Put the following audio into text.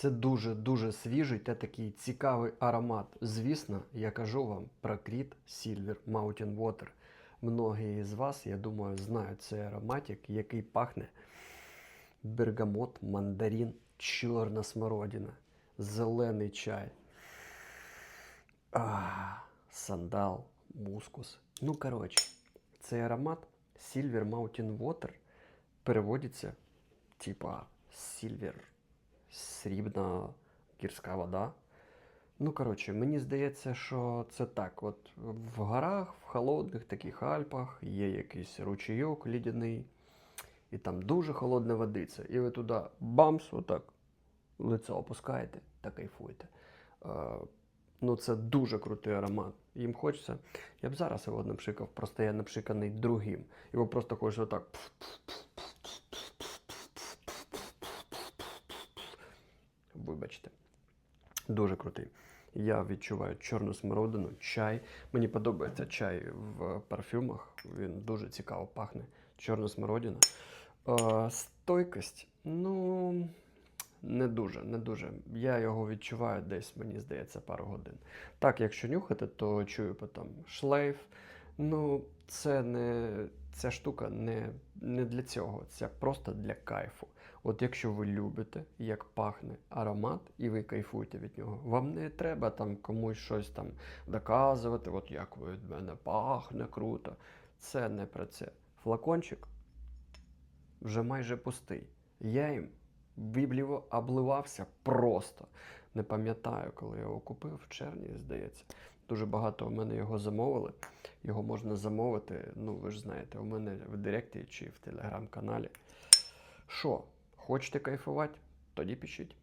Це дуже-дуже свіжий та такий цікавий аромат. Звісно, я кажу вам про Creed Silver Mountain Water. Многі з вас, я думаю, знають цей ароматик, який пахне бергамот, мандарин, чорна смородина, зелений чай, а, сандал, мускус. Ну, коротше, цей аромат Silver Mountain Water переводиться типа Silver, срібна гірська вода. Ну, коротше, мені здається, що це так. От в горах, в холодних таких Альпах є якийсь ручейок лідяний, і там дуже холодна водиця. І ви туди бамс, отак, лицо опускаєте та кайфуєте. Е, ну, це дуже крутий аромат. Їм хочеться. Я б зараз його напшикав, просто я напшиканий другим. Його просто хочеш отак. Вибачте. Дуже крутий. Я відчуваю чорну смородину, чай. Мені подобається чай в парфюмах. Він дуже цікаво пахне. Чорна смородина. Е, стойкость, ну, не дуже, не дуже. Я його відчуваю десь, мені здається, пару годин. Так, якщо нюхати, то чую потім шлейф. Ну, це не ця штука не, не для цього, це просто для кайфу. От якщо ви любите, як пахне аромат, і ви кайфуєте від нього, вам не треба там комусь щось там доказувати, от як ви від мене пахне круто. Це не про це. Флакончик вже майже пустий. Я їм бібліво обливався просто. Не пам'ятаю, коли я його купив в червні, здається. Дуже багато у мене його замовили. Його можна замовити, ну ви ж знаєте, у мене в Директі чи в телеграм-каналі. Що, хочете кайфувати? Тоді пишіть.